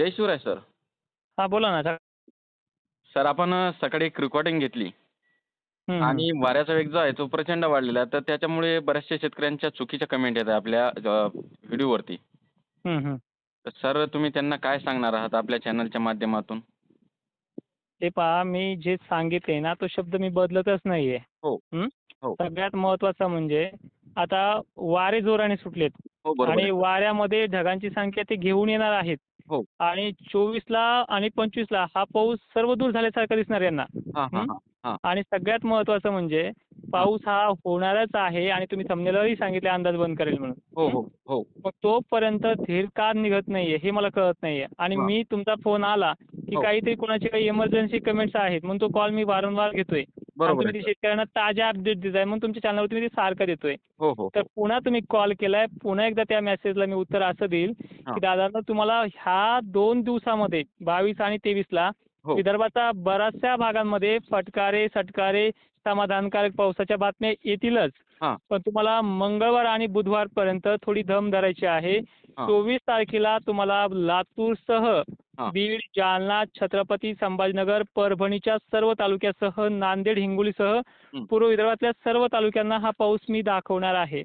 जय Shivray sir. हा बोला ना सर. आपण सकाळी एक रेकॉर्डिंग घेतली. आणि वाऱ्याचा वेग जो आहे तो प्रचंड वाढलेला आहे. तर त्याच्यामुळे बऱ्याचशा शेतकऱ्यांच्या चुकीच्या कमेंट येत आहे आपल्या व्हिडिओवरती. तर सर तुम्ही त्यांना काय सांगणार आहात आपल्या चॅनलच्या माध्यमातून? हे पहा मी जे सांगितले ना तो शब्द मी बदलतच नाहीये. हो. हो. सगळ्यात महत्वाचं म्हणजे आता वारे जोराने सुटलेत. हो आणि. वाऱ्यामध्ये ढगांची संख्या ते घेऊन येणार आहेत. हो. आणि चोवीसला आणि पंचवीसला हा पाऊस सर्व दूर झाल्यासारखा दिसणार यांना हां हां हं? हां हां आणि सगळ्यात महत्वाचं म्हणजे पाऊस हा होणारच आहे आणि तुम्ही थंबनेलवरही सांगितले अंदाज बंद करेल म्हणून हो हो हो मग तोपर्यंत धीर का निघत नाहीये हे मला कळत नाहीये आणि हा. मी तुमचा फोन आला की हो. काहीतरी कोणाचे काही इमर्जन्सी कमेंट्स आहेत म्हणून तो कॉल मी वारंवार घेतोय बरोबर तुम्ही. शेतकऱ्यांना ताज्या अपडेट देताय म्हणून तुमच्या चॅनलवरती मी ते सारखं देतोय हो हो तर पुन्हा तुम्ही कॉल केलाय पुन्हा एकदा त्या मेसेजला मी उत्तर असं देईल हा. की दादा तुम्हाला ह्या दोन दिवसामध्ये बावीस आणि तेवीसला हो विदर्भाच्या बऱ्याचशा भागांमध्ये फटकारे सटकारे समाधानकारक पावसाच्या बातम्या येतीलच हा. पण तुम्हाला मंगळवार आणि बुधवार पर्यंत थोडी दम धरायची आहे हा. चोवीस तारखेला तुम्हाला लातूरसह हा. बीड जालना छत्रपती संभाजीनगर परभणीच्या सर्व तालुक्यासह नांदेड हिंगोलीसह. पूर्व विदर्भातल्या सर्व तालुक्यांना हा पाऊस मी दाखवणार आहे.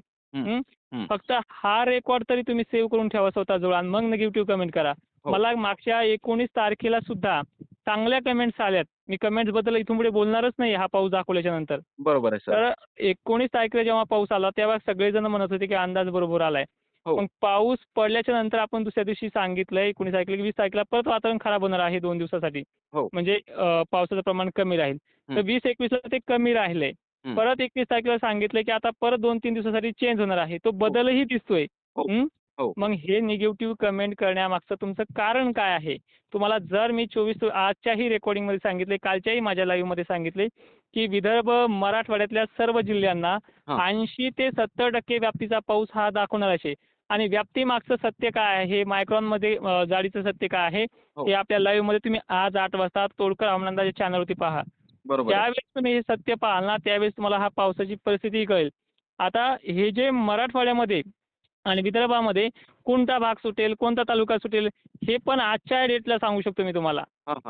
फक्त हा रेकॉर्ड तरी तुम्ही सेव्ह करून ठेवा स्वतःजवळ आणि मग निगेटिव्ह कमेंट करा. हो. मला मागच्या एकोणीस तारखेला सुद्धा चांगल्या कमेंट्स आल्यात. मी कमेंट्सबद्दल इथून पुढे बोलणारच नाही हा पाऊस दाखवल्याच्या नंतर. बरोबर आहे सर. तर एकोणीस तारखेला जेव्हा पाऊस आला तेव्हा सगळेजण म्हणत होते की अंदाज बरोबर आलाय. हो. मग पाऊस पडल्याच्या नंतर आपण दुसऱ्या दिवशी सांगितलंय एकोणीस तारखेला की वीस तारखेला परत वातावरण खराब होणार आहे दोन दिवसासाठी हो. म्हणजे अं, पावसाचं प्रमाण कमी राहील तर. वीस एकवीसला ते कमी राहिलंय हं. परत एकवीस तारखेला सांगितलंय की आता परत दोन तीन दिवसासाठी चेंज होणार आहे तो बदलही दिसतोय हो. हं? हो. मग हे निगेटिव्ह कमेंट करण्यामागचं तुमचं कारण काय आहे तुम्हाला जर मी चोवीस आजच्याही रेकॉर्डिंगमध्ये सांगितले कालच्याही माझ्या लाईव्हमध्ये सांगितले की विदर्भ मराठवाड्यातल्या सर्व जिल्ह्यांना हा. ऐंशी ते सत्तर टक्के व्याप्तीचा पाऊस हा दाखवणार आहे आणि व्याप्ती मागचं सत्य काय आहे? मायक्रॉनमध्ये अं, जाडीचं सत्य काय आहे? हो. हे आपल्या लाईव्हमध्ये तुम्ही आज आठ वाजता तोडकर हवामानंदाच्या चॅनलवरती पहा. बरोबर आहे. ज्यावेळेस तुम्ही हे सत्य पाहाल ना त्यावेळेस तुम्हाला हा पावसाची परिस्थिती कळेल. आता हे जे मराठवाड्यामध्ये आणि विदर्भामध्ये कोणता भाग सुटेल कोणता तालुका सुटेल हे पण आजच्या डेटला सांगू शकतो मी तुम्हाला.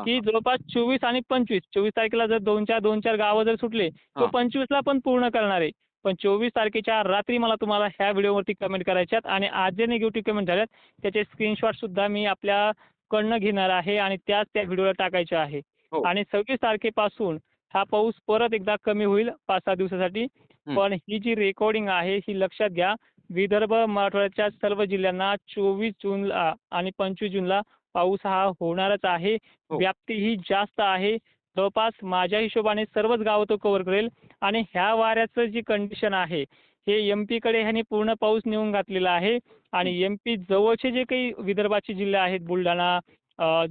की जवळपास चोवीस आणि पंचवीस चोवीस तारखेला जर दोन चार दोन चार गावं जर सुटले तो हा. पंचवीसला पण पूर्ण करणार आहे. पण चोवीस तारखेच्या रात्री मला तुम्हाला ह्या व्हिडिओवरती कमेंट करायच्यात आणि आज जे निगेटिव्ह कमेंट झाल्यात त्याचे स्क्रीनशॉट सुद्धा मी आपल्याकडनं घेणार आहे आणि त्याच त्या व्हिडिओला टाकायचे आहे हो. आणि सव्वीस तारखेपासून हा पाऊस परत एकदा कमी होईल पाच सहा दिवसासाठी. पण ही जी रेकॉर्डिंग आहे ही लक्षात घ्या विदर्भ मराठवाड्याच्या सर्व जिल्ह्यांना चोवीस जूनला आणि पंचवीस जूनला पाऊस हा होणारच आहे हो. व्याप्ती ही जास्त आहे जवळपास माझ्या हिशोबाने सर्वच गावं तो कव्हर करेल. आणि ह्या वाऱ्याचं जी कंडिशन आहे हे एम पीकडे ह्याने पूर्ण पाऊस नेऊन घातलेला आहे. आणि एम पी जवळचे जे काही विदर्भाचे जिल्हे आहेत बुलढाणा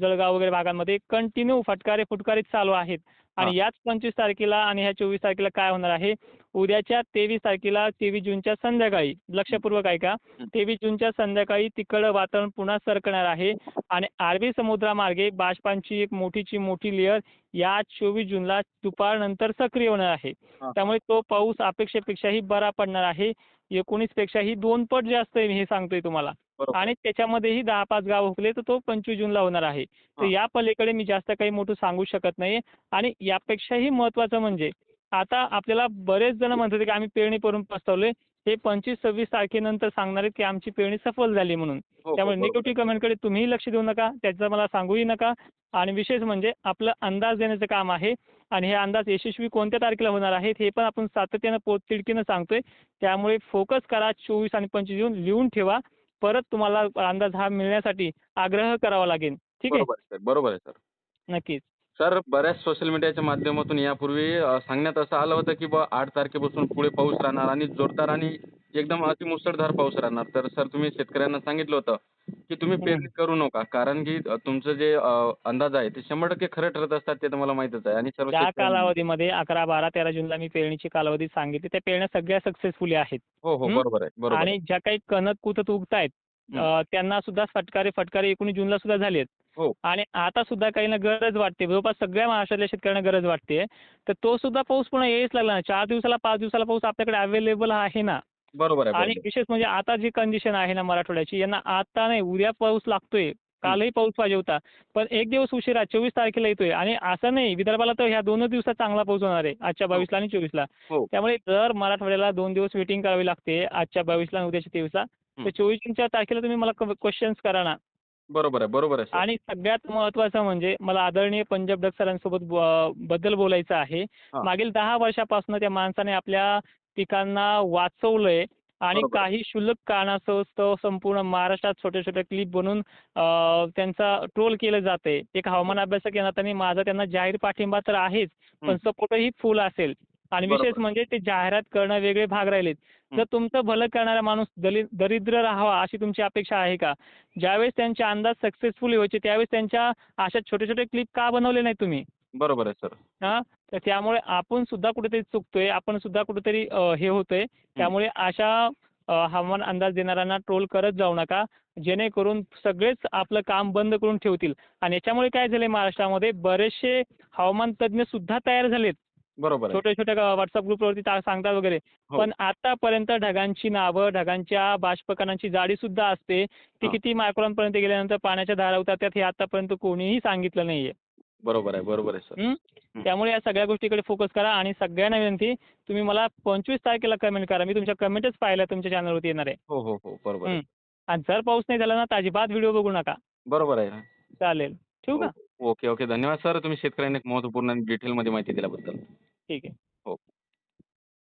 जळगाव वगैरे भागांमध्ये कंटिन्यू फटकारे फुटकारे चालू आहेत. आणि याच पंचवीस तारखेला आणि ह्या चोवीस तारखेला काय होणार आहे? उद्याच्या तेवीस तारखेला तेवीस जूनच्या संध्याकाळी लक्षपूर्वक ऐका. तेवीस जूनच्या संध्याकाळी तिकडं वातावरण पुन्हा सरकणार आहे. आणि अरबी समुद्रामार्गे बाष्पांची एक मोठीची मोठी लेअर या चोवीस जूनला दुपारनंतर सक्रिय होणार आहे. त्यामुळे तो पाऊस अपेक्षेपेक्षाही बरा पडणार आहे. एकोणीस पेक्षाही दोन पट जास्त हे सांगतोय तुम्हाला. आणि त्याच्यामध्येही दहा पाच गाव हुकले तर तो पंचवीस जूनला होणार आहे. तर. या पलीकडे मी जास्त काही मोठं सांगू शकत नाही. आणि यापेक्षाही महत्वाचं म्हणजे आता आपल्याला बरेच जण म्हणत होते की आम्ही पेरणी करून पसरवले हे पंचवीस सव्वीस तारखेनंतर सांगणार आहेत की आमची पेरणी सफल झाली म्हणून. हो, हो, त्यामुळे. निगेटिव्ह कमेंटकडे तुम्हीही लक्ष देऊ नका. त्याचं मला सांगूही नका. आणि विशेष म्हणजे आपलं अंदाज देण्याचं काम आहे. आणि हे अंदाज यशस्वी कोणत्या तारखेला होणार आहेत हे पण आपण सातत्यानं पोटतिडकीनं सांगतोय. त्यामुळे फोकस करा. चोवीस आणि पंचवीस जून लिहून ठेवा. परत तुम्हाला अंदाज हा मिळण्यासाठी आग्रह करावा लागेल. ठीक आहे? बरोबर आहे सर बरोबर आहे सर. नक्कीच. सर बऱ्याच सोशल मीडियाच्या माध्यमातून यापूर्वी सांगण्यात असं आलं होतं की बा आठ तारखेपासून पुढे पाऊस राहणार आणि जोरदार आणि एकदम अतिमुसळधार पाऊस राहणार. तर सर तुम्ही शेतकऱ्यांना सांगितलं होतं की तुम्ही पेरणी करू नका. कारण की तुमचं जे अ, अंदाज आहे ते शंभर टक्के खरं ठरत असतात ते तर मला माहीतच आहे. आणि सर्व त्या शेतकऱ्यांना- कालावधीमध्ये अकरा बारा तेरा जूनला मी पेरणीची कालावधी सांगितली त्या पेरण्या सगळ्या सक्सेसफुली आहेत. हो हो हं? बरोबर आहे बरोबर आहे. आणि ज्या काही कणक कुतत उगतायत हं. अं, त्यांना सुद्धा फटकारे फटकारे एकोणीस जूनला सुद्धा झालेत. हो. आणि आता सुद्धा काहींना गरज वाटते. जवळपास सगळ्या महाराष्ट्रातल्या शेतकऱ्यांना गरज वाटते. तर तो सुद्धा पाऊस पुन्हा यायच लागला ना चार दिवसाला पाच दिवसाला पाऊस आपल्याकडे अवेलेबल आहे ना? बरोबर आहे आणि. विशेष म्हणजे आता जी कंडिशन आहे ना मराठवाड्याची यांना आता नाही उद्या पाऊस लागतोय कालही पाऊस पाहिजे होता पण एक दिवस उशिरा चोवीस तारखेला येतोय आणि असं नाही विदर्भाला तर ह्या दोनच दिवसात चांगला पाऊस होणार आहे आजच्या बावीसला आणि चोवीसला हो. त्यामुळे जर मराठवाड्याला दोन दिवस वेटिंग करावी लागते आजच्या बावीसला आणि उद्याच्या तेवीसला तर हं. चोवीसच्या तारखेला तुम्ही मला क्वेश्चन्स करा ना बरोबर आहे बरोबर आहे आणि सगळ्यात महत्त्वाचं म्हणजे मला आदरणीय पंजाब डक सरांसोबत ब- बद्दल बोलायचं आहे हा. मागील दहा वर्षापासून त्या माणसाने आपल्या पिकांना वाचवलंय आणि. काही क्षुल्लक कारणास्तव संपूर्ण महाराष्ट्रात छोटे छोटे क्लिप बनवून त्यांचा ट्रोल केलं जातंय एक हवामान अभ्यासक या नात्याने माझा त्यांना जाहीर पाठिंबा तर आहेच पण हं. सपोर्टही फुल असेल आणि. विशेष म्हणजे ते जाहिरात करणं वेगळे भाग राहिलेत. जर तुमचं भलं करणारा माणूस दरिद्र राहावा अशी तुमची अपेक्षा आहे का ज्यावेळेस त्यांचे अंदाज सक्सेसफुल व्हायचे त्यावेळेस त्यांच्या अशा छोटे छोटे क्लिप का बनवले नाही तुम्ही बरोबर आहे सर. हा तर त्यामुळे आपण सुद्धा कुठेतरी चुकतोय आपण सुद्धा कुठेतरी हे होतोय. त्यामुळे अशा हवामान अंदाज देणाऱ्यांना ट्रोल करत जाऊ नका. जेणेकरून सगळेच आपलं काम बंद करून ठेवतील. आणि याच्यामुळे काय झालंय महाराष्ट्रामध्ये बरेचसे हवामान तज्ज्ञ सुद्धा तयार झालेत. बरोबर छोट्या छोट्या व्हॉट्सअप ग्रुपवरती सांगतात वगैरे. हो. पण आतापर्यंत ढगांची नावं ढगांच्या बाष्पकणांची जाडी सुद्धा असते. ती. किती मायक्रॉन पर्यंत गेल्यानंतर पाण्याच्या धारा उतरतात हे आतापर्यंत कोणीही सांगितलं नाहीये. बरोबर आहे बरोबर आहे सर? त्यामुळे या सगळ्या गोष्टीकडे फोकस करा आणि सगळ्यांना विनंती तुम्ही मला पंचवीस तारखेला कमेंट करा. मी तुमच्या कमेंटच पाहिल्या तुमच्या चॅनलवरती येणार आहे. हो हो हो. बरोबर आहे. आणि जर पाऊस नाही झाला ना तर अजिबात व्हिडिओ बघू नका. बरोबर आहे. चालेल. ठेवू का? Okay okay. धन्यवाद सर. तुम्ही शेतकऱ्यांना एक महत्त्वपूर्ण डिटेलमध्ये माहिती दिल्याबद्दल. ठीक आहे.